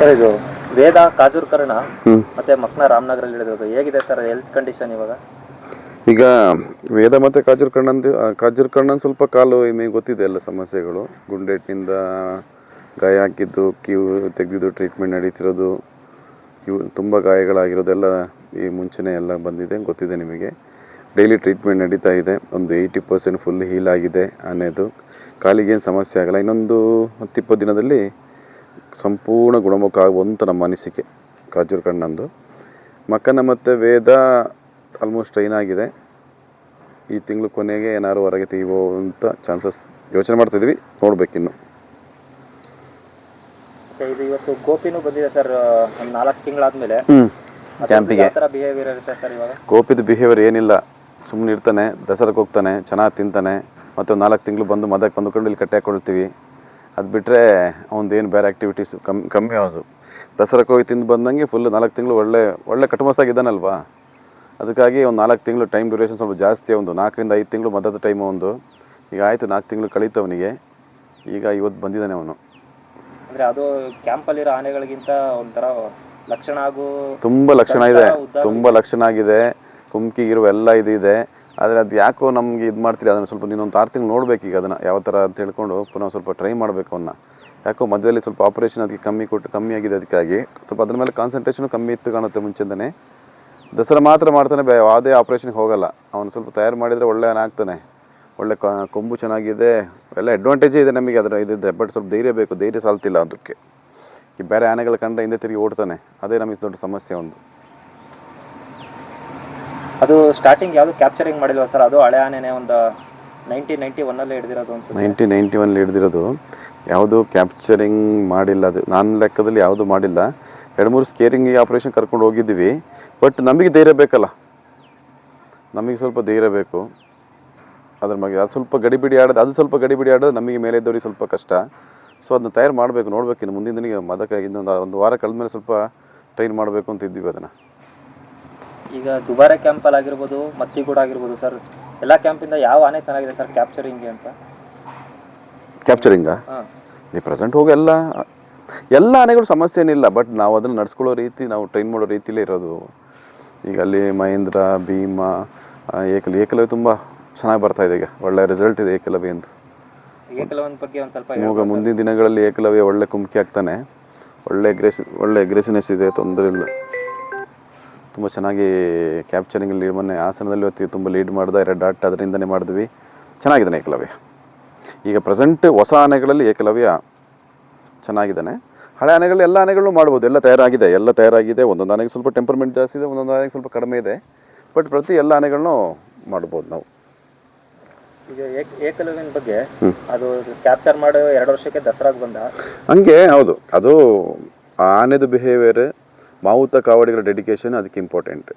Sir ಇದು ವೇದ ಕಾಜೂರ್ಕರ್ಣ ಮತ್ತೆ ಮಕ್ನ ರಾಮನಗರಲ್ಲಿ ಹಿಡಿದಿರೋದು ಹೇಗಿದೆ ಸರ್ ಹೆಲ್ತ್ ಕಂಡೀಷನ್ ಇವಾಗ? ಈಗ ವೇದ ಮತ್ತು ಕಾಜೂರ್ ಕಣ್ಣಂದು ಕಾಜೂರ್ ಕಣ್ಣನ್ ಸ್ವಲ್ಪ ಕಾಲು ನಿಮಗೆ ಗೊತ್ತಿದೆ ಎಲ್ಲ ಸಮಸ್ಯೆಗಳು. ಗುಂಡೇಟಿನಿಂದ ಗಾಯ ಹಾಕಿದ್ದು ಕ್ಯೂ ತೆಗೆದಿದ್ದು ಟ್ರೀಟ್ಮೆಂಟ್ ನಡೀತಿರೋದು ಕ್ಯೂ ತುಂಬ ಗಾಯಗಳಾಗಿರೋದೆಲ್ಲ ಈ ಮುಂಚೆನೇ ಎಲ್ಲ ಬಂದಿದೆ ಗೊತ್ತಿದೆ ನಿಮಗೆ. ಡೈಲಿ ಟ್ರೀಟ್ಮೆಂಟ್ ನಡೀತಾ ಇದೆ. ಒಂದು ಏಯ್ಟಿ ಪರ್ಸೆಂಟ್ ಫುಲ್ ಹೀಲ್ ಆಗಿದೆ ಅನ್ನೋದು. ಕಾಲಿಗೇನು ಸಮಸ್ಯೆ ಆಗಲ್ಲ. ಇನ್ನೊಂದು ಹತ್ತಿಪ್ಪತ್ತು ದಿನದಲ್ಲಿ ಸಂಪೂರ್ಣ ಗುಣಮುಖ ಆಗುವಂಥ ನಮ್ಮ ಅನಿಸಿಕೆ. ಕಾಜೂರ್ ಕಣ್ಣಂದು. ಮಕ್ಕನ ಮತ್ತು ವೇದ ಆಲ್ಮೋಸ್ಟ್ ಟ್ರೈನ್ ಆಗಿದೆ. ಈ ತಿಂಗಳು ಕೊನೆಗೆ ಏನಾದ್ರು ಹೊರಗೆ ತೆಗಿಬೋಂತ ಚಾನ್ಸಸ್ ಯೋಚನೆ ಮಾಡ್ತಿದ್ವಿ. ನೋಡ್ಬೇಕು ಇನ್ನು. ಇದು ಇವತ್ತು ಗೋಪಿನೂ ಬಂದಿದೆ ಸರ್ ಒಂದು ನಾಲ್ಕು ತಿಂಗಳಾದ್ಮೇಲೆ. ಕ್ಯಾಂಪಿಗೆ ಬಿಹೇವಿಯರ್ ಇರುತ್ತೆ ಸರ್ ಇವಾಗ? ಗೋಪಿದು ಬಿಹೇವಿಯರ್ ಏನಿಲ್ಲ. ಸುಮ್ಮನೆ ಇರ್ತಾನೆ ದಸರಾಕ್ಕೆ ಹೋಗ್ತಾನೆ ಚೆನ್ನಾಗಿ ತಿಂತಾನೆ. ಮತ್ತು ನಾಲ್ಕು ತಿಂಗಳು ಬಂದು ಮದಕ್ಕೆ ಬಂದುಕೊಂಡು ಇಲ್ಲಿ ಕಟ್ಟಿ ಹಾಕೊಳ್ತೀವಿ ಅದು ಬಿಟ್ಟರೆ ಅವನದು ಏನು ಬೇರೆ ಆ್ಯಕ್ಟಿವಿಟೀಸ್ ಕಮ್ಮಿ ಕಮ್ಮಿ ಆಗೋದು ದಸರಾಕ್ಕೆ ಹೋಗಿ ತಿಂದು ಬಂದಂಗೆ ಫುಲ್ ನಾಲ್ಕು ತಿಂಗಳು ಒಳ್ಳೆ ಒಳ್ಳೆ ಕಟಮಸಾಗಿದ್ದಾನಲ್ವಾ ಅದಕ್ಕಾಗಿ ಒಂದು ನಾಲ್ಕು ತಿಂಗಳು ಟೈಮ್ ಡ್ಯೂರೇಷನ್ ಸ್ವಲ್ಪ ಜಾಸ್ತಿ ಒಂದು ನಾಲ್ಕರಿಂದ ಐದು ತಿಂಗಳು ಮದ್ದದ ಟೈಮ್ ಒಂದು. ಈಗ ಆಯಿತು ನಾಲ್ಕು ತಿಂಗಳು ಕಳೀತವನಿಗೆ. ಈಗ ಇವತ್ತು ಬಂದಿದ್ದಾನೆ ಅವನು. ಅಂದರೆ ಅದು ಕ್ಯಾಂಪಲ್ಲಿರೋ ಆನೆಗಳಿಗಿಂತ ಒಂಥರ ಲಕ್ಷಣ ಆಗೋ ತುಂಬ ಲಕ್ಷಣ ಇದೆ. ತುಂಬ ಲಕ್ಷಣ ಆಗಿದೆ. ಕುಮ್ಕಿಗಿರುವ ಎಲ್ಲ ಇದು ಇದೆ. ಆದರೆ ಅದು ಯಾಕೋ ನಮಗೆ ಇದು ಮಾಡ್ತೀರಿ? ಅದನ್ನು ಸ್ವಲ್ಪ ನೀನೊಂದು ಆರು ತಿಂಗಳು ನೋಡ್ಬೇಕು ಈಗ ಅದನ್ನು. ಯಾವ ಥರ ಅಂತ ಹೇಳ್ಕೊಂಡು ಪುನಃ ಸ್ವಲ್ಪ ಟ್ರೈ ಮಾಡಬೇಕು ಅವನ್ನ ಯಾಕೋ ಮಧ್ಯದಲ್ಲಿ ಸ್ವಲ್ಪ ಆಪರೇಷನ್ ಅದಕ್ಕೆ ಕಮ್ಮಿ ಕೊಟ್ಟು ಕಮ್ಮಿ ಆಗಿದೆ ಅದಕ್ಕಾಗಿ ಸ್ವಲ್ಪ ಅದ್ರ ಮೇಲೆ ಕಾನ್ಸಂಟ್ರೇಷನು ಕಮ್ಮಿ ಇತ್ತು ಕಾಣುತ್ತೆ ಮುಂಚೆಂದೇ ದಸರಾ ಮಾತ್ರ ಮಾಡ್ತಾನೆ ಬೇ, ಯಾವುದೇ ಆಪ್ರೇಷನ್ಗೆ ಹೋಗಲ್ಲ. ಅವನು ಸ್ವಲ್ಪ ತಯಾರು ಮಾಡಿದರೆ ಒಳ್ಳೆಯನಾಗ್ತಾನೆ ಒಳ್ಳೆ ಕೊಂಬು ಚೆನ್ನಾಗಿದೆ. ಎಲ್ಲ ಅಡ್ವಾಂಟೇಜೇ ಇದೆ ನಮಗೆ ಅದರ ಇದಿದೆ ಬಟ್ ಸ್ವಲ್ಪ ಧೈರ್ಯ ಬೇಕು. ಧೈರ್ಯ ಸಾಲ್ತಿಲ್ಲ ಅದಕ್ಕೆ. ಈ ಬೇರೆ ಆನೆಗಳ ಕಂಡ್ರೆ ಹಿಂದೆ ತಿರುಗಿ ಓಡ್ತಾನೆ. ಅದೇ ನಮಗೆ ದೊಡ್ಡ ಸಮಸ್ಯೆ ಒಂದು. ಅದು ಸ್ಟಾರ್ಟಿಂಗ್ ಯಾವುದು ಕ್ಯಾಪ್ಚರಿಂಗ್ ಮಾಡಿಲ್ವಾ ಸರ್ ಅದು ಹಳೆ ಆನೆನೇ ಒಂದು ನೈನ್ಟೀನ್ ನೈಂಟಿ ಒನ್ನಲ್ಲೇ ಹಿಡಿದಿರೋದು ಒಂದು ನೈನ್ಟೀನ್ ನೈಂಟಿ ಒನ್ ಹಿಡಿದಿರೋದು. ಯಾವುದು ಕ್ಯಾಪ್ಚರಿಂಗ್ ಮಾಡಿಲ್ಲ ಅದು. ನನ್ನ ಲೆಕ್ಕದಲ್ಲಿ ಯಾವುದು ಮಾಡಿಲ್ಲ. ಎರಡು ಮೂರು ಸ್ಕೇರಿಂಗ್ ಆಪ್ರೇಷನ್ ಕರ್ಕೊಂಡು ಹೋಗಿದ್ದೀವಿ. ಬಟ್ ನಮಗೆ ಧೈರ್ಯ ಬೇಕಲ್ಲ. ನಮಗೆ ಸ್ವಲ್ಪ ಧೈರ್ಯ ಬೇಕು. ಅದ್ರ ಬಗ್ಗೆ ಅದು ಸ್ವಲ್ಪ ಗಡಿಬಿಡಿ ಆಡೋದು, ಅದು ಸ್ವಲ್ಪ ಗಡಿಬಿಡಿ ಆಡೋದು ನಮಗೆ ಮೇಲೆ ಇದ್ದವ್ರಿಗೆ ಸ್ವಲ್ಪ ಕಷ್ಟ. ಸೊ ಅದನ್ನ ತಯಾರು ಮಾಡಬೇಕು, ನೋಡ್ಬೇಕು ಇನ್ನು ಮುಂದಿನ ದಿನಿಗೆ ಮದಕ, ಇನ್ನೊಂದು ಒಂದು ವಾರ ಕಳೆದ್ಮೇಲೆ ಸ್ವಲ್ಪ ಟ್ರೈನ್ ಮಾಡಬೇಕು ಅಂತ ಇದ್ದೀವಿ ಅದನ್ನು. ಈಗ ದುಬಾರೆ ಕ್ಯಾಂಪಲ್ಲಿ ಆಗಿರ್ಬೋದು ಮತ್ತಿಗೂಡ ಆಗಿರ್ಬೋದು ಸರ್ ಎಲ್ಲ ಕ್ಯಾಂಪಿಂದ ಯಾವ ಆನೆ ಚೆನ್ನಾಗಿದೆ ಸರ್ ಕ್ಯಾಪ್ಚರಿಂಗ್ ಅಂತ? ಕ್ಯಾಪ್ಚರಿಂಗಾ ಹಾಂ. ಈ ಪ್ರೆಸೆಂಟ್ ಹೋಗಿ ಎಲ್ಲ ಎಲ್ಲ ಆನೆಗಳು ಸಮಸ್ಯೆ ಏನಿಲ್ಲ ಬಟ್ ನಾವು ಅದನ್ನು ನಡ್ಸ್ಕೊಳ್ಳೋ ರೀತಿ ನಾವು ಟ್ರೈನ್ ಮಾಡೋ ರೀತಿಲೇ ಇರೋದು. ಈಗ ಅಲ್ಲಿ ಮಹೇಂದ್ರ ಭೀಮ ಏಕಲ ಏಕಲವಿ ಏಕಲವಿ ತುಂಬ ಚೆನ್ನಾಗಿ ಬರ್ತಾ ಇದೆ ಈಗ. ಒಳ್ಳೆ ರಿಸಲ್ಟ್ ಇದೆ ಏಕಲವ್ಯ ಅಂತ ಏಕಲವ್ಯನ ಬಗ್ಗೆ ಒಂದು ಸ್ವಲ್ಪ ಇವಾಗ ಮುಂದಿನ ದಿನಗಳಲ್ಲಿ ಏಕಲವ್ಯ ಒಳ್ಳೆ ಕುಮ್ಕಿ ಆಗ್ತಾನೆ ಒಳ್ಳೆ ಅಗ್ರೆಸ್ ಒಳ್ಳೆ ಎಗ್ರೆಸಿನೆಸ್ ಇದೆ ತೊಂದರೆ ಇಲ್ಲ. ತುಂಬ ಚೆನ್ನಾಗಿ ಕ್ಯಾಪ್ಚರಿಂಗ್ ಲೀಡ್ ಮೊನ್ನೆ ಹಾಸನದಲ್ಲಿ ಹೊತ್ತಿ ತುಂಬ ಲೀಡ್ ಮಾಡ್ದ ಎರಡು ಡಾಟ್ ಅದರಿಂದನೇ ಮಾಡಿದ್ವಿ. ಚೆನ್ನಾಗಿದ್ದಾನೆ ಏಕಲವ್ಯ. ಈಗ ಪ್ರೆಸೆಂಟ್ ಹೊಸ ಆನೆಗಳಲ್ಲಿ ಏಕಲವ್ಯ ಚೆನ್ನಾಗಿದ್ದಾನೆ. ಹಳೆ ಆನೆಗಳು ಎಲ್ಲ ಆನೆಗಳು ಮಾಡ್ಬೋದು ಎಲ್ಲ ತಯಾರಾಗಿದೆ ಎಲ್ಲ ತಯಾರಾಗಿದೆ. ಒಂದೊಂದು ಆನೆಗೆ ಸ್ವಲ್ಪ ಟೆಂಪರ್ಮೆಂಟ್ ಜಾಸ್ತಿ ಇದೆ ಒಂದೊಂದು ಆನೆಗೆ ಸ್ವಲ್ಪ ಕಡಿಮೆ ಇದೆ. ಬಟ್ ಪ್ರತಿ ಎಲ್ಲ ಆನೆಗಳನ್ನು ಮಾಡ್ಬೋದು ನಾವು. ಈಗ ಏಕ್ ಏಕಲವ್ಯನ ಬಗ್ಗೆ ಅದು ಕ್ಯಾಪ್ಚರ್ ಮಾಡೋ ಎರಡು ವರ್ಷಕ್ಕೆ ದಸರಾಗ ಬಂದ. ಹಂಗೆ ಹೌದು. ಅದು ಆ ಆನೆದು ಬಿಹೇವಿಯರ್ ಮಾವುತ ಕಾವಡಿಗಳ ಡೆಡಿಕೇಶನ್ ಅದಕ್ಕೆ ಇಂಪಾರ್ಟೆಂಟ್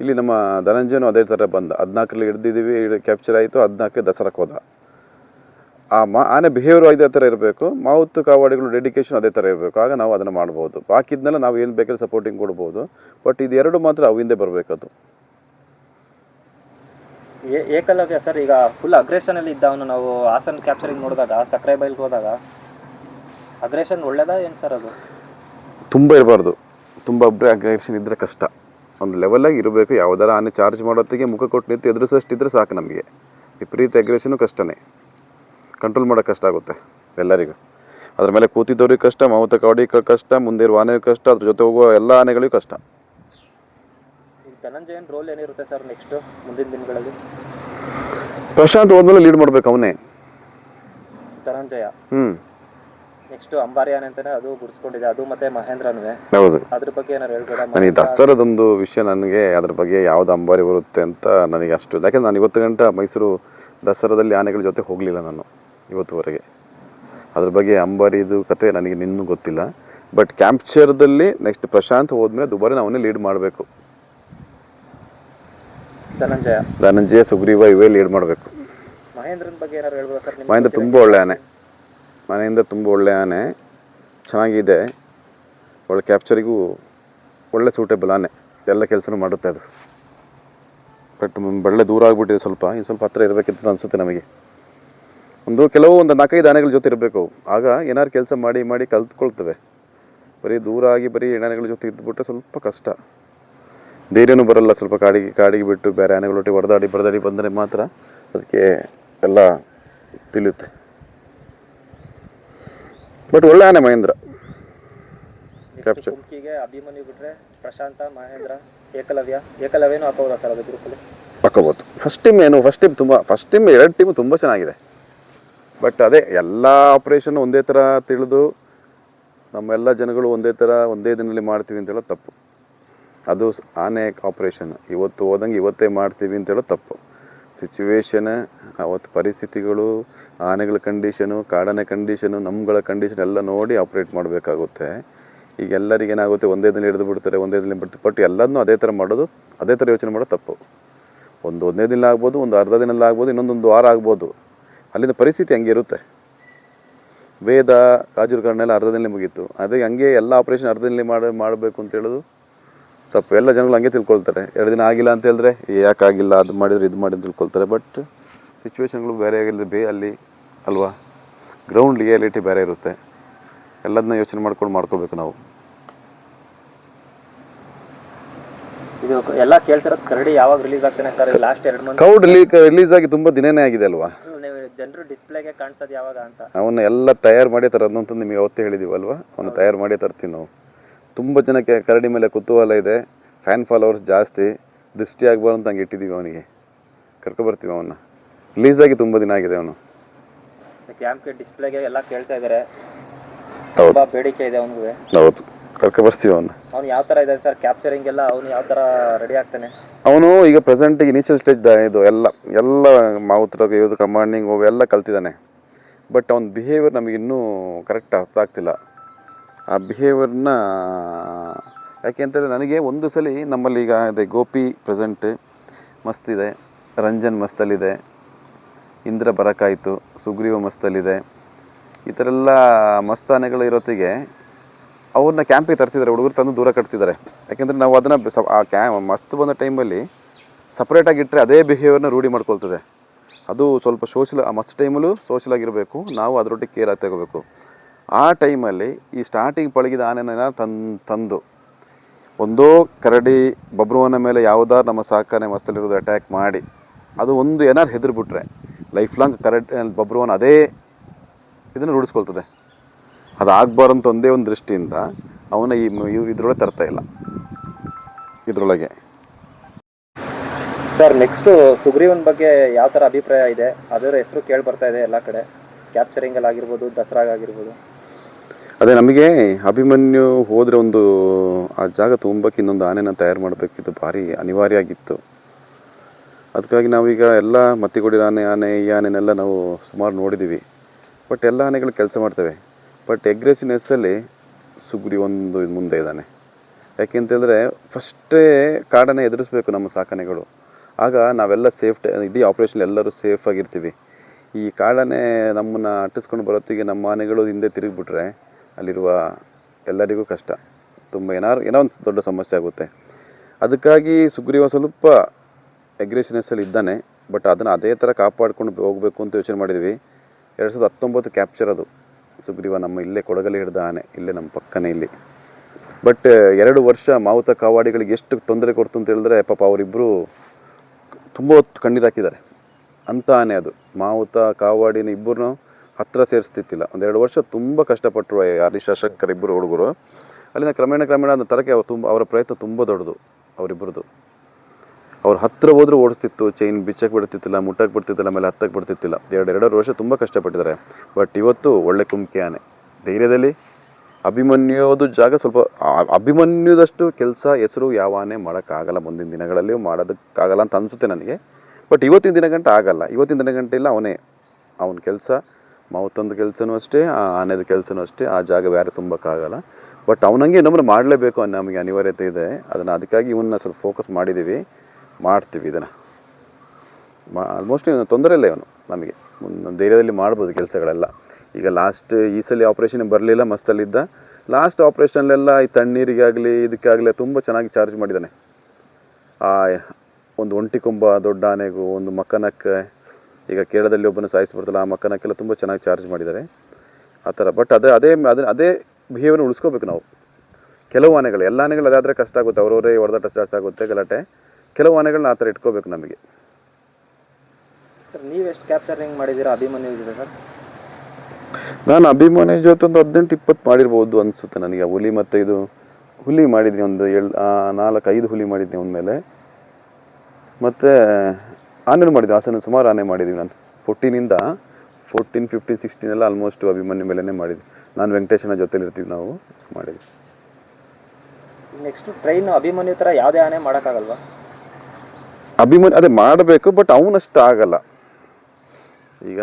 ಇಲ್ಲಿ ನಮ್ಮ ಧನಂಜಯನು ಅದೇ ಥರ ಬಂದ. ಹದಿನಾಲ್ಕರಲ್ಲಿ ಹಿಡ್ದಿದ್ದೀವಿ ಕ್ಯಾಪ್ಚರ್ ಆಯಿತು ಹದಿನಾಲ್ಕು ದಸರಾಕ್ಕೆ ಹೋದ. ಆ ಮಾ ಆನೆ ಬಿಹೇವಿಯರ್ ಅದೇ ಥರ ಇರಬೇಕು ಮಾವುತ ಕಾವಾಡಿಗಳು ಡೆಡಿಕೇಶನ್ ಅದೇ ಥರ ಇರಬೇಕು ಆಗ ನಾವು ಅದನ್ನು ಮಾಡ್ಬೋದು. ಬಾಕಿದ್ನೆಲ್ಲ ನಾವು ಏನು ಬೇಕಾದ್ರೆ ಸಪೋರ್ಟಿಂಗ್ ಕೊಡ್ಬೋದು ಬಟ್ ಇದು ಎರಡು ಮಾತ್ರ ಅವಿಂದೆ ಬರಬೇಕದು. ಏ- ಏಕಲವ್ಯ ಸರ್ ಈಗ ಫುಲ್ ಅಗ್ರೆಷನ್ ಅಲ್ಲಿ ಇದ್ದವನು ನಾವು ಹಾಸನ್ ಕ್ಯಾಪ್ಚರಿಂಗ್ ನೋಡಿದಾಗ ಸಕ್ರೆ ಬೈಲ್ಗೆ ಹೋದಾಗ ಅಗ್ರೆಷನ್ ಒಳ್ಳೇದಾ ಏನು ಸರ್ ಅದು? ತುಂಬ ಇರಬಾರ್ದು. ತುಂಬ ಒಬ್ಬರೇ ಅಗ್ರೆಷನ್ ಇದ್ದರೆ ಕಷ್ಟ. ಒಂದು ಲೆವೆಲಾಗಿ ಇರಬೇಕು ಯಾವುದಾರ ಆನೆ ಚಾರ್ಜ್ ಮಾಡೋತ್ತಿಗೆ ಮುಖ ಕೊಟ್ಟು ನಿಂತು ಎದುರಿಸೋಷ್ಟಿದ್ರೆ ಸಾಕು ನಮಗೆ. ವಿಪರೀತ ಅಗ್ರೆಷನು ಕಷ್ಟನೇ. ಕಂಟ್ರೋಲ್ ಮಾಡೋಕೆ ಕಷ್ಟ ಆಗುತ್ತೆ ಎಲ್ಲರಿಗೂ. ಅದ್ರ ಮೇಲೆ ಕೂತಿದ್ದವ್ರಿಗೆ ಕಷ್ಟ ಮಾವುತ ಕಾಡಿ ಕಷ್ಟ ಮುಂದೆ ಇರುವ ಆನೆಗೂ ಕಷ್ಟ ಅದ್ರ ಜೊತೆ ಹೋಗುವ ಎಲ್ಲ ಆನೆಗಳಿಗೂ ಕಷ್ಟ. ಧನಂಜಯನ್ ರೋಲ್ ಏನಿರುತ್ತೆ ಸರ್ ನೆಕ್ಸ್ಟ್ ಮುಂದಿನ ದಿನಗಳಲ್ಲಿ? ಪ್ರಶಾಂತ್ ಹೋದ್ಮೇಲೆ ಲೀಡ್ ಮಾಡ್ಬೇಕು ಅವನೇ. ಧನಂಜಯ. ಹ್ಞೂ ನೆಕ್ಸ್ಟ್ ಅಂಬಾರಿ ಆನೆ ಅಂತಾನೆ ಅದು ಗುರ್ಸ್ಕೊಂಡಿದೆ ಅದು ಮತ್ತೆ ಮಹೇಂದ್ರನೂ ಹೌದು. ಅದ್ರ ಬಗ್ಗೆ ಏನಾರು ಹೇಳ್ಬೋದಾ? ನನಗೆ ದಸರಾದೊಂದು ವಿಷಯ ನನಗೆ ಅದ್ರ ಬಗ್ಗೆ ಯಾವ್ದು ಅಂಬಾರಿ ಬರುತ್ತೆ ಅಂತ ನನಗೆ ಅಷ್ಟು ಯಾಕಂದ್ರೆ ನಾನು ಇವತ್ತು ಗಂಟ ಮೈಸೂರು ದಸರಾದಲ್ಲಿ ಆನೆಗಳ ಜೊತೆ ಹೋಗಲಿಲ್ಲ ನಾನು ಇವತ್ತುವರೆಗೆ. ಅದ್ರ ಬಗ್ಗೆ ಅಂಬಾರಿದು ಕತೆ ನನಗೆ ನಿನ್ನೂ ಗೊತ್ತಿಲ್ಲ. ಬಟ್ ಕ್ಯಾಂಪ್ಚರ್ದಲ್ಲಿ ನೆಕ್ಸ್ಟ್ ಪ್ರಶಾಂತ್ ಹೋದ್ಮೇಲೆ ದುಬಾರಿ ಅವನೇ ಲೀಡ್ ಮಾಡಬೇಕು. ಧನಂಜಯ. ಧನಂಜಯ ಸುಗ್ರೀವ ಇವೇ ಲೀಡ್ ಮಾಡಬೇಕು. ಮಹೇಂದ್ರನ್ ಬಗ್ಗೆ ಏನಾದ್ರು ಹೇಳ್ಬೋದಾ ಸರ್? ಮಹೇಂದ್ರ ತುಂಬ ಒಳ್ಳೆ ಆನೆ. ಮನೆಯಿಂದ ತುಂಬ ಒಳ್ಳೆಯ ಆನೆ. ಚೆನ್ನಾಗಿದೆ. ಒಳ್ಳೆ ಕ್ಯಾಪ್ಚರಿಗೂ ಒಳ್ಳೆ ಸೂಟೇಬಲ್ ಆನೆ. ಎಲ್ಲ ಕೆಲಸನೂ ಮಾಡುತ್ತೆ ಅದು. ಬಟ್ ಬಳ್ಳೆ ದೂರ ಆಗಿಬಿಟ್ಟಿದೆ ಸ್ವಲ್ಪ. ಇನ್ನು ಸ್ವಲ್ಪ ಹತ್ರ ಇರಬೇಕಿತ್ತು ಅನಿಸುತ್ತೆ ನಮಗೆ. ಒಂದು ಕೆಲವು ಒಂದು ನಾಲ್ಕೈದು ಆನೆಗಳ ಜೊತೆ ಇರಬೇಕು. ಆಗ ಏನಾರು ಕೆಲಸ ಮಾಡಿ ಮಾಡಿ ಕಲ್ತ್ಕೊಳ್ತವೆ. ಬರೀ ದೂರ ಆಗಿ ಬರೀ ಎಣ್ಣೆಗಳ ಜೊತೆ ಇದ್ದುಬಿಟ್ರೆ ಸ್ವಲ್ಪ ಕಷ್ಟ. ಧೈರ್ಯನೂ ಬರಲ್ಲ. ಸ್ವಲ್ಪ ಕಾಡಿಗೆ ಕಾಡಿಗೆ ಬಿಟ್ಟು ಬೇರೆ ಆನೆಗಳೊಟ್ಟಿಗೆ ಹೊಡೆದಾಡಿ ಬಡದಾಡಿ ಬಂದರೆ ಮಾತ್ರ ಅದಕ್ಕೆ ಎಲ್ಲ ತಿಳಿಯುತ್ತೆ. ಬಟ್ ಒಳ್ಳೆ ಆನೆ ಮಹೇಂದ್ರ ನೆಕ್ಸ್ಟ್ ಕುಮ್ಕಿಗೆ ಅಭಿಮನ್ಯು ಬಿಟ್ರೆ ಪ್ರಶಾಂತ ಮಹೇಂದ್ರ ಏಕಲವ್ಯ. ಏಕಲವ್ಯನೂ ಹಾಕೋದಾ ಸರ್ ಅದು ಗ್ರೂಪಲ್ಲಿ? ಹಾಕೋಬೋದು. ಫಸ್ಟ್ ಟೀಮ್ ಏನು ಫಸ್ಟ್ ಟೀಮ್ ತುಂಬ ಫಸ್ಟ್ ಟೀಮ್ ಎರಡು ಟೀಮ್ ತುಂಬ ಚೆನ್ನಾಗಿದೆ. ಬಟ್ ಅದೇ ಎಲ್ಲ ಆಪರೇಷನ್ ಒಂದೇ ಥರ ತಿಳಿದು ನಮ್ಮೆಲ್ಲ ಜನಗಳು ಒಂದೇ ಥರ ಒಂದೇ ದಿನದಲ್ಲಿ ಮಾಡ್ತೀವಿ ಅಂತ ಹೇಳೋದು ತಪ್ಪು. ಅದು ಆನೆ ಆಪ್ರೇಷನ್ ಇವತ್ತು ಹೋದಂಗೆ ಇವತ್ತೇ ಮಾಡ್ತೀವಿ ಅಂತ ಹೇಳೋದು ತಪ್ಪು. ಸಿಚುವೇಶನ್ ಅವತ್ತು ಪರಿಸ್ಥಿತಿಗಳು, ಆನೆಗಳ ಕಂಡೀಷನು ಕಾಡಾನೆ ಕಂಡೀಷನು ನಮ್ಗಳ ಕಂಡೀಷನ್ ಎಲ್ಲ ನೋಡಿ ಆಪ್ರೇಟ್ ಮಾಡಬೇಕಾಗುತ್ತೆ. ಈಗ ಎಲ್ಲರಿಗೆ ಏನಾಗುತ್ತೆ, ಒಂದೇ ದಿನ ಹಿಡಿದು ಬಿಡ್ತಾರೆ, ಒಂದೇ ದಿನ ಬಿಡ್ತಾರೆ. ಬಟ್ ಎಲ್ಲದನ್ನೂ ಅದೇ ಥರ ಮಾಡೋದು, ಅದೇ ಥರ ಯೋಚನೆ ಮಾಡೋದು ತಪ್ಪು. ಒಂದು ಒಂದೇ ದಿನ ಆಗ್ಬೋದು, ಒಂದು ಅರ್ಧ ದಿನದಲ್ಲಿ ಆಗ್ಬೋದು, ಇನ್ನೊಂದೊಂದು ವಾರ ಆಗ್ಬೋದು. ಅಲ್ಲಿನ ಪರಿಸ್ಥಿತಿ ಹಂಗೆ ಇರುತ್ತೆ. ವೇದ ಕಾಜೂರುಕರಣ ಎಲ್ಲ ಅರ್ಧದಲ್ಲಿ ಮುಗೀತು. ಅದೇ ಹಂಗೆ ಎಲ್ಲ ಆಪ್ರೇಷನ್ ಅರ್ಧದಲ್ಲಿ ಮಾಡಿ, ಮಾಡಬೇಕು ಅಂತ ಹೇಳೋದು ತಪ್ಪು. ಎಲ್ಲ ಜನಗಳು ಹಂಗೆ ತಿಳ್ಕೊಳ್ತಾರೆ. ಎರಡು ದಿನ ಆಗಿಲ್ಲ ಅಂತ ಹೇಳಿದ್ರೆ ಯಾಕೆ ಆಗಿಲ್ಲ ಅದು ಮಾಡಿದ್ರೆ ಇದು ಮಾಡಿ ಅಂತ ತಿಳ್ಕೊಳ್ತಾರೆ. ಬಟ್ ಸಿಚುವೇಶನ್ಗಳು ಬೇರೆ ಆಗಿಲ್ಲ ಬೇ ಅಲ್ಲಿ ಅಲ್ವಾ? ಗ್ರೌಂಡ್ ರಿಯಾಲಿಟಿ ಬೇರೆ ಇರುತ್ತೆ. ಎಲ್ಲದನ್ನ ಯೋಚನೆ ಮಾಡ್ಕೊಂಡು ಮಾಡ್ಕೋಬೇಕು ನಾವು. ಇದು ಎಲ್ಲ ಕೇಳ್ತಿರೋದು ಕರಡಿ ಯಾವಾಗ ರಿಲೀಸ್ ಆಗ್ತಾನೆ ಸರ್? ಲಾಸ್ಟ್ ಎರಡು ಮಂತ್ ಕೌಡ್ ರಿಲೀಸ್ ಆಗಿ ತುಂಬಾ ದಿನನೇ ಆಗಿದೆ ಅಲ್ವಾ? ಜನರು ಡಿಸ್ಪ್ಲೇಗೆ ಕಾಣಿಸೋದು ಯಾವಾಗ ಅಂತ. ಅವನ್ನ ಎಲ್ಲ ತಯಾರು ಮಾಡಿ ತರೋದು ಅಂತ ನಿಮಗೆ ಅವತ್ತೇ ಹೇಳಿದೀವಲ್ವಾ? ಅವನ್ನ ತಯಾರು ಮಾಡಿ ತರ್ತೀವಿ ನಾವು. ತುಂಬ ಜನಕ್ಕೆ ಕರಡಿ ಮೇಲೆ ಕುತೂಹಲ ಇದೆ. ಫ್ಯಾನ್ ಫಾಲೋವರ್ಸ್ ಜಾಸ್ತಿ. ದೃಷ್ಟಿ ಆಗ್ಬಾರ್ದು ಅಂತ ಹಂಗೆ ಇಟ್ಟಿದ್ದೀವಿ ಅವನಿಗೆ. ಕರ್ಕೊಬರ್ತೀವಿ ಅವನ್ನ. ರಿಲೀಸ್ ಆಗಿ ತುಂಬ ದಿನ ಆಗಿದೆ ಅವನು. ಕ್ಯಾಂಪ್ಗೆ ಡಿಸ್ಪ್ಲೇಗೆ ಎಲ್ಲ ಕೇಳ್ತಾ ಇದ್ದಾರೆ ತುಂಬಾ ಬೇಡಿಕೆ ಇದೆ ಅವನಿಗೆ. ಹೌದು. ಕರ್ಕೊಬರ್ತೀವಿ ಅವನ್ನ. ಅವ್ನು ಯಾವ ಥರ ಇದೆ ಸರ್? ಕ್ಯಾಪ್ಚರಿಂಗ್ ಎಲ್ಲ ಅವ್ನು ಯಾವ ಥರ ರೆಡಿ ಆಗ್ತಾನೆ? ಅವನು ಈಗ ಪ್ರೆಸೆಂಟ್ ಇನಿಷಿಯಲ್ ಸ್ಟೇಜ್ ಇದು ಎಲ್ಲ ಎಲ್ಲ ಮಾವುತ್ರ ಇದು ಕಮಾಂಡಿಂಗ್ ಹೋಗಿ ಎಲ್ಲ ಕಲ್ತಿದ್ದಾನೆ. ಬಟ್ ಅವನ ಬಿಹೇವಿಯರ್ ನಮಗೆ ಇನ್ನೂ ಕರೆಕ್ಟ್ ಅರ್ಥ ಆಗ್ತಿಲ್ಲ. ಆ ಬಿಹೇವಿಯರ್ನ ಯಾಕೆ ಅಂತಂದರೆ ನನಗೆ ಒಂದು ಸಲ ನಮ್ಮಲ್ಲಿ ಈಗ ಇದೆ, ಗೋಪಿ ಪ್ರೆಸೆಂಟ್ ಮಸ್ತಿದೆ ರಂಜನ್ ಮಸ್ತಲ್ಲಿದೆ, ಇಂದ್ರ ಬರಕಾಯಿತು, ಸುಗ್ರೀವ ಮಸ್ತಲ್ಲಿದೆ, ಈ ಥರ ಎಲ್ಲ ಮಸ್ತಾನೆಗಳು ಇರೋತ್ತಿಗೆ ಅವ್ರನ್ನ ಕ್ಯಾಂಪಿಗೆ ತರ್ತಿದ್ದಾರೆ ಹುಡುಗರು ತಂದು ದೂರ ಕಟ್ತಿದ್ದಾರೆ. ಯಾಕೆಂದರೆ ನಾವು ಅದನ್ನು ಆ ಕ್ಯಾ ಮಸ್ತ್ ಬಂದ ಟೈಮಲ್ಲಿ ಸಪ್ರೇಟಾಗಿ ಇಟ್ಟರೆ ಅದೇ ಬಿಹೇವಿಯರ್ನ ರೂಢಿ ಮಾಡ್ಕೊಳ್ತದೆ. ಅದು ಸ್ವಲ್ಪ ಸೋಷಲ್ ಆ ಮಸ್ತ್ ಟೈಮಲ್ಲೂ ಸೋಷಲ್ ಆಗಿರಬೇಕು, ನಾವು ಅದರೊಟ್ಟಿಗೆ ಕೇರ್ ಆಗಿ ತಗೋಬೇಕು. ಆ ಟೈಮಲ್ಲಿ ಈ ಸ್ಟಾರ್ಟಿಂಗ್ ಪಳಗಿದ ಆನೆನ ತನ್ ತಂದು ಒಂದೋ ಕರಡಿ ಬಬ್ರುವನ ಮೇಲೆ ಯಾವುದಾದ್ರು ನಮ್ಮ ಸಾಕಾನೆ ಮಸ್ತಲ್ಲಿರೋದು ಅಟ್ಯಾಕ್ ಮಾಡಿ, ಅದು ಒಂದು ಏನಾರು ಹೆದರ್ಬಿಟ್ರೆ ಲೈಫ್ ಲಾಂಗ್ ಕರಡಿ ಬಬ್ರುವನ ಅದೇ ಇದನ್ನು ರೂಢಿಸ್ಕೊಳ್ತದೆ. ಅದು ಆಗಬಾರಂತ ಒಂದೇ ಒಂದು ದೃಷ್ಟಿಯಿಂದ ಅವನ ಈ ಇದ್ರೊಳಗೆ ತರ್ತಾ ಇಲ್ಲ. ಇದರೊಳಗೆ. ಸರ್ ನೆಕ್ಸ್ಟು ಸುಗ್ರೀವನ್ ಬಗ್ಗೆ ಯಾವ ಥರ ಅಭಿಪ್ರಾಯ ಇದೆ? ಅದರ ಹೆಸರು ಕೇಳಿ ಬರ್ತಾ ಇದೆ ಎಲ್ಲ ಕಡೆ. ಕ್ಯಾಪ್ಚರಿಂಗಲ್ಲಿ ಆಗಿರ್ಬೋದು. ದಸರಾಗಿರ್ಬೋದು ಅದೇ ನಮಗೆ ಅಭಿಮನ್ಯು ಹೋದರೆ ಒಂದು, ಆ ಜಾಗ ತುಂಬಕ್ಕೆ ಇನ್ನೊಂದು ಆನೆನ ತಯಾರು ಮಾಡಬೇಕಿತ್ತು, ಭಾರಿ ಅನಿವಾರ್ಯ ಆಗಿತ್ತು. ಅದಕ್ಕಾಗಿ ನಾವೀಗ ಎಲ್ಲ ಮತ್ತಿಗೊಡಿ ಆನೆ ಆನೆ, ಈ ಆನೆನೆಲ್ಲ ನಾವು ಸುಮಾರು ನೋಡಿದ್ದೀವಿ ಬಟ್ ಎಲ್ಲ ಆನೆಗಳು ಕೆಲಸ ಮಾಡ್ತವೆ. ಬಟ್ ಎಗ್ರೆಸಿವ್ನೆಸ್ಸಲ್ಲಿ ಸುಗ್ರಿ ಒಂದು ಮುಂದೆ ಇದ್ದಾನೆ. ಯಾಕೆಂತೇಳಿದ್ರೆ ಫಸ್ಟೇ ಕಾಡನ್ನು ಎದುರಿಸ್ಬೇಕು ನಮ್ಮ ಸಾಕನೆಗಳು ಆಗ ನಾವೆಲ್ಲ ಸೇಫ್ಟಿ ಇಡೀ ಆಪ್ರೇಷನ್ ಎಲ್ಲರೂ ಸೇಫಾಗಿರ್ತೀವಿ ಈ ಕಾಡನೆ ನಮ್ಮನ್ನು ಅಟ್ಟಿಸ್ಕೊಂಡು ಬರೋತ್ತಿಗೆ ನಮ್ಮ ಆನೆಗಳು ಹಿಂದೆ ತಿರುಗಿಬಿಟ್ರೆ ಅಲ್ಲಿರುವ ಎಲ್ಲರಿಗೂ ಕಷ್ಟ. ತುಂಬ ಏನಾರು ಏನೋ ಒಂದು ದೊಡ್ಡ ಸಮಸ್ಯೆ ಆಗುತ್ತೆ. ಅದಕ್ಕಾಗಿ ಸುಗ್ರೀವ ಸ್ವಲ್ಪ ಅಗ್ರೆಸಿವ್ನೆಸ್ಸಲ್ಲಿ ಇದ್ದಾನೆ ಬಟ್ ಅದನ್ನು ಅದೇ ಥರ ಕಾಪಾಡ್ಕೊಂಡು ಹೋಗಬೇಕು ಅಂತ ಯೋಚನೆ ಮಾಡಿದ್ವಿ. ಎರಡು ಸಾವಿರದ ಹತ್ತೊಂಬತ್ತು ಕ್ಯಾಪ್ಚರ್ ಅದು. ಸುಗ್ರೀವ ನಮ್ಮ ಇಲ್ಲೇ ಕೊಡಗಲ್ಲಿ ಹಿಡಿದ ಆನೆ, ಇಲ್ಲೇ ನಮ್ಮ ಪಕ್ಕನೇ ಇಲ್ಲಿ. ಬಟ್ ಎರಡು ವರ್ಷ ಮಾವುತ ಕಾವಾಡಿಗಳಿಗೆ ಎಷ್ಟು ತೊಂದರೆ ಕೊಡ್ತು ಅಂತ ಹೇಳಿದ್ರೆ, ಪಾಪ ಅವರಿಬ್ಬರು ತುಂಬ ಹೊತ್ತು ಕಣ್ಣೀರು ಹಾಕಿದ್ದಾರೆ. ಅಂತ ಆನೆ ಅದು. ಮಾವುತ, ಕಾವಾಡಿನ ಇಬ್ಬರನ್ನು ಹತ್ತಿರ ಸೇರಿಸ್ತಿತ್ತಿಲ್ಲ. ಒಂದೆರಡು ವರ್ಷ ತುಂಬ ಕಷ್ಟಪಟ್ಟರು ಹರೀಶ ಶಂಕರ್ ಇಬ್ಬರು ಹುಡುಗರು. ಅಲ್ಲಿಂದ ಕ್ರಮೇಣ ಕ್ರಮೇಣ ಅದನ್ನು ತರಕ್ಕೆ ಅವ್ರು ತುಂಬ, ಅವರ ಪ್ರಯತ್ನ ತುಂಬ ದೊಡ್ಡದು ಅವರಿಬ್ಬರದು ಅವ್ರು ಹತ್ತಿರ ಹೋದ್ರೂ ಓಡಿಸ್ತಿತ್ತು ಚೈನ್ ಬಿಚ್ಚಕ್ಕೆ ಬಿಡ್ತಿತ್ತಿಲ್ಲ ಮುಟ್ಟಕ್ಕೆ ಬಿಡ್ತಿತ್ತಿಲ್ಲ, ಆಮೇಲೆ ಹತ್ತಕ್ಕೆ ಬಿಡ್ತಿತ್ತಿಲ್ಲ. ಎರಡು, ಎರಡೂವರೆ ವರ್ಷ ತುಂಬ ಕಷ್ಟಪಟ್ಟಿದ್ದಾರೆ. ಬಟ್ ಇವತ್ತು ಒಳ್ಳೆ ಕುಮ್ಕಿ ಆನೆ. ಧೈರ್ಯದಲ್ಲಿ ಅಭಿಮನ್ಯೋದು ಜಾಗ ಸ್ವಲ್ಪ ಅಭಿಮನ್ಯುದಷ್ಟು ಕೆಲಸ, ಹೆಸರು ಯಾವ ಆನೆ ಮಾಡೋಕ್ಕಾಗಲ್ಲ ಮುಂದಿನ ದಿನಗಳಲ್ಲಿಯೂ ಮಾಡೋದಕ್ಕಾಗಲ್ಲ ಅಂತ ಅನಿಸುತ್ತೆ ನನಗೆ. ಬಟ್ ಇವತ್ತಿನ ದಿನಗಂಟ ಆಗಲ್ಲ. ಇವತ್ತಿನ ದಿನಗಂಟೆ ಇಲ್ಲ, ಅವನೇ, ಅವನ ಕೆಲಸ. ಮಾವುತೊಂದು ಕೆಲಸನೂ ಅಷ್ಟೇ, ಆ ಆನೆದ ಕೆಲಸನೂ ಅಷ್ಟೇ, ಆ ಜಾಗ ಬೇರೆ ತುಂಬಕ್ಕಾಗಲ್ಲ ಬಟ್ ಅವನಂಗೆ ನಮ್ಮನ್ನು ಮಾಡಲೇಬೇಕು ಅನ್ನೋ ನಮಗೆ ಅನಿವಾರ್ಯತೆ ಇದೆ. ಅದನ್ನು ಅದಕ್ಕಾಗಿ ಇವನ್ನ ಸ್ವಲ್ಪ ಫೋಕಸ್ ಮಾಡಿದ್ದೀವಿ ಮಾಡ್ತೀವಿ ಇದನ್ನು. ಮಾ ಆಲ್ಮೋಸ್ಟ್ ಇವನು ತೊಂದರೆ ಇಲ್ಲ ಇವನು ನಮಗೆ. ಧೈರ್ಯದಲ್ಲಿ ಮಾಡ್ಬೋದು ಕೆಲಸಗಳೆಲ್ಲ. ಈಗ ಲಾಸ್ಟ್ ಈ ಸಲ ಆಪ್ರೇಷನ್ ಬರಲಿಲ್ಲ, ಮಸ್ತಲ್ಲಿದ್ದ. ಲಾಸ್ಟ್ ಆಪ್ರೇಷನ್ಲೆಲ್ಲ ಈ ತಣ್ಣೀರಿಗಾಗಲಿ, ಇದಕ್ಕಾಗಲಿ ತುಂಬ ಚೆನ್ನಾಗಿ ಚಾರ್ಜ್ ಮಾಡಿದ್ದಾನೆ ಆ, ಒಂದು ಒಂಟಿ ಕುಂಬ, ದೊಡ್ಡ ಆನೆಗೂ, ಒಂದು ಮಕ್ಕನಕ್ಕೆ ಈಗ ಕೇರಳದಲ್ಲಿ ಒಬ್ಬನ ಸಾಯಿಸ್ಬಿಡ್ತಲ್ಲ ಆ ಮಕ್ಕನಕ್ಕೆಲ್ಲ ತುಂಬ ಚೆನ್ನಾಗಿ ಚಾರ್ಜ್ ಮಾಡಿದ್ದಾರೆ ಆ ಥರ. ಬಟ್ ಅದೇ ಅದೇ ಅದೇ ಅದೇ ಬಿಹೇವಿಯರ್ ಉಳಿಸ್ಕೋಬೇಕು ನಾವು. ಕೆಲವು ಆನೆಗಳು ಎಲ್ಲ ಆನೆಗಳು ಅದಾದರೆ ಕಷ್ಟ ಆಗುತ್ತೆ. ಅವರವರೇ ಹೊಡೆದಾಟ ಸ್ಟಾರ್ಟ್ ಆಗುತ್ತೆ ಗಲಾಟೆ. ಕೆಲವು ಆನೆಗಳನ್ನ ಆ ಥರ ಇಟ್ಕೋಬೇಕು ನಮಗೆ. ಸರ್ ನೀವು ಎಷ್ಟು ಕ್ಯಾಪ್ಚರಿಂಗ್ ಮಾಡಿದ್ದೀರಾ ಅಭಿಮನ್ಯು ಇದೆ ಸರ್. ನಾನು ಅಭಿಮಾನಿ ಜೊತೆ ಒಂದು ಹದಿನೆಂಟು ಇಪ್ಪತ್ತು ಮಾಡಿರ್ಬೋದು ಅನಿಸುತ್ತೆ ನನಗೆ. ಹುಲಿ ಮತ್ತು ಇದು ಹುಲಿ ಮಾಡಿದ್ದೀನಿ ಒಂದು ಏಳು ನಾಲ್ಕು ಐದು ಹುಲಿ ಮಾಡಿದ್ದೀನಿ ಒಂದ್ಮೇಲೆ. ಮೇಲೆ ಮತ್ತು ಆನೆನೂ ಮಾಡಿದ್ದೆ ಹಾಸನ ಸುಮಾರು ಆನೆ ಮಾಡಿದ್ದೀವಿ ನಾನು. ಫೋರ್ಟೀನಿಂದ ಫೋರ್ಟೀನ್ ಫಿಫ್ಟೀನ್ ಸಿಕ್ಸ್ಟೀನ್ ಎಲ್ಲ ಆಲ್ಮೋಸ್ಟ್ ಅಭಿಮನ್ಯು ಮೇಲೇ ಮಾಡಿದ್ವಿ. ನಾನು ವೆಂಕಟೇಶನ ಜೊತೆಲಿ ಇರ್ತೀವಿ ನಾವು ಮಾಡಿದ್ವಿ. ನೆಕ್ಸ್ಟ್ ಟ್ರೈನ್ ಅಭಿಮನ್ಯು ಥರ ಯಾವುದೇ ಆನೆ ಮಾಡೋಕ್ಕಾಗಲ್ವಾ? ಅಭಿಮನ್ಯು ಅದೇ ಮಾಡಬೇಕು ಬಟ್ ಅವನಷ್ಟು ಆಗಲ್ಲ. ಈಗ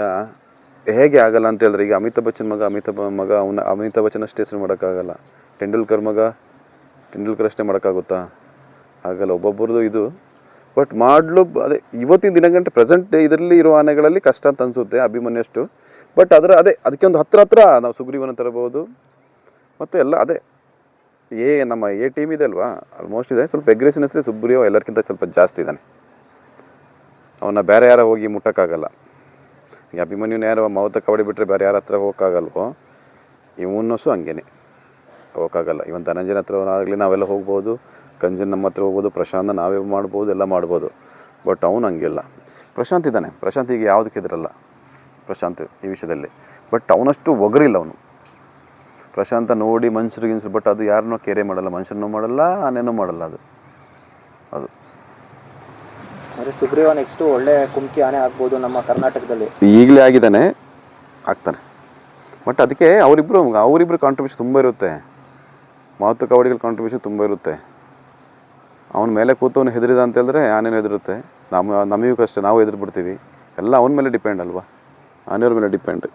ಹೇಗೆ ಆಗಲ್ಲ ಅಂತ ಹೇಳಿದ್ರೆ ಈಗ ಅಮಿತಾಬ್ ಬಚ್ಚನ್ ಮಗ ಅಮಿತಾಬ್ ಮಗ ಅವನ ಅಮಿತಾಬ್ ಬಚ್ಚನ್ ಅಷ್ಟೇ ಹೆಸರು ಮಾಡೋಕ್ಕಾಗಲ್ಲ. ಟೆಂಡೂಲ್ಕರ್ ಮಗ ತೆಂಡೂಲ್ಕರ್ ಅಷ್ಟೇ ಮಾಡೋಕ್ಕಾಗುತ್ತಾ? ಆಗಲ್ಲ ಒಬ್ಬೊಬ್ಬರದು ಇದು ಬಟ್ ಮಾಡಲು ಅದೇ, ಇವತ್ತಿನ ದಿನಗಂಟೆ ಪ್ರೆಸೆಂಟ್ ಇದರಲ್ಲಿ ಇರುವ ಆನೆಗಳಲ್ಲಿ ಕಷ್ಟ ಅಂತ ಅನಿಸುತ್ತೆ, ಅಭಿಮನ್ಯಷ್ಟು. ಬಟ್ ಅದರ, ಅದೇ, ಅದಕ್ಕೆ ಒಂದು ಹತ್ರ ಹತ್ರ ನಾವು ಸುಗ್ರೀವನ ತರಬಹುದು. ಮತ್ತು ಎಲ್ಲ, ಅದೇ ಎ ನಮ್ಮ ಎ ಟೀಮ್ ಇದೆ ಅಲ್ವಾ? ಆಲ್ಮೋಸ್ಟ್ ಇದೆ. ಸ್ವಲ್ಪ ಎಗ್ರೆಸಿವ್ನೆಸ್ ಸುಬ್ರಿಯೋ ಎಲ್ಲರಿಗಿಂತ ಸ್ವಲ್ಪ ಜಾಸ್ತಿ ಇದ್ದಾನೆ ಅವನ್ನ ಬೇರೆ ಯಾರ ಹೋಗಿ ಮುಟ್ಟೋಕ್ಕಾಗಲ್ಲ. ಈ ಅಭಿಮನ್ಯುನ ಯಾರೋ ಮಾವತ ಕಬಡ್ಡಿ ಬಿಟ್ಟರೆ ಬೇರೆ ಯಾರ ಹತ್ರ ಹೋಗೋಕ್ಕಾಗಲ್ವೋ? ಇವನ್ನಸು ಹಂಗೇನೆ. ಹೋಗೋಕ್ಕಾಗಲ್ಲ. ಇವನ್ ಧನಂಜಯನ ಹತ್ರ ಆಗಲಿ ನಾವೆಲ್ಲ ಹೋಗ್ಬೋದು ಕಂಜನ್ ನಮ್ಮ ಹತ್ರ ಹೋಗ್ಬೋದು ಪ್ರಶಾಂತ ನಾವೇ ಮಾಡ್ಬೋದು ಎಲ್ಲ ಮಾಡ್ಬೋದು. ಬಟ್ ಅವನು ಹಂಗಿಲ್ಲ. ಪ್ರಶಾಂತ್ ಇದ್ದಾನೆ. ಪ್ರಶಾಂತ್ ಈಗ ಯಾವುದಕ್ಕೆ ಇದ್ರಲ್ಲ? ಪ್ರಶಾಂತ್ ಈ ವಿಷಯದಲ್ಲಿ. ಬಟ್ ಅವನಷ್ಟು ಒಗರಿಲ್ಲ ಅವನು. ಪ್ರಶಾಂತ ನೋಡಿ ಮನುಷ್ಯರು ಗಿನ್ಸರು ಬಟ್ ಅದು ಯಾರನ್ನೂ ಕೇರೆ ಮಾಡಲ್ಲ. ಮನುಷ್ಯನೂ ಮಾಡಲ್ಲ ಆನೆನೂ ಮಾಡಲ್ಲ ಅದು. ಅದು. ಅಂದರೆ ಸುಗ್ರೀವ ನೆಕ್ಸ್ಟು ಒಳ್ಳೆ ಕುಮ್ಕಿ ಆನೆ ಆಗ್ಬೋದು ನಮ್ಮ ಕರ್ನಾಟಕದಲ್ಲಿ. ಈಗಲೇ ಆಗಿದ್ದಾನೆ. ಆಗ್ತಾನೆ. ಬಟ್ ಅದಕ್ಕೆ ಅವರಿಬ್ಬರು ಅವರಿಬ್ಬರು ಕಾಂಟ್ರಿಬ್ಯೂಷನ್ ತುಂಬ ಇರುತ್ತೆ. ಮಾತು ಕಬಡ್ಡಿಗಳ ಕಾಂಟ್ರಿಬ್ಯೂಷನ್ ತುಂಬ ಇರುತ್ತೆ. ಅವನ ಮೇಲೆ ಕೂತವನು ಹೆದರಿದ ಅಂತ ಹೇಳಿದ್ರೆ ಆನೇನು ಹೆದರುತ್ತೆ. ನಮ್ಮ ನಮಗೂ ಕಷ್ಟ ನಾವು ಹೆದರ್ಬಿಡ್ತೀವಿ. ಎಲ್ಲ ಅವನ ಮೇಲೆ ಡಿಪೆಂಡ್ ಅಲ್ವಾ? ಆನೆಯವ್ರ ಮೇಲೆ ಡಿಪೆಂಡ್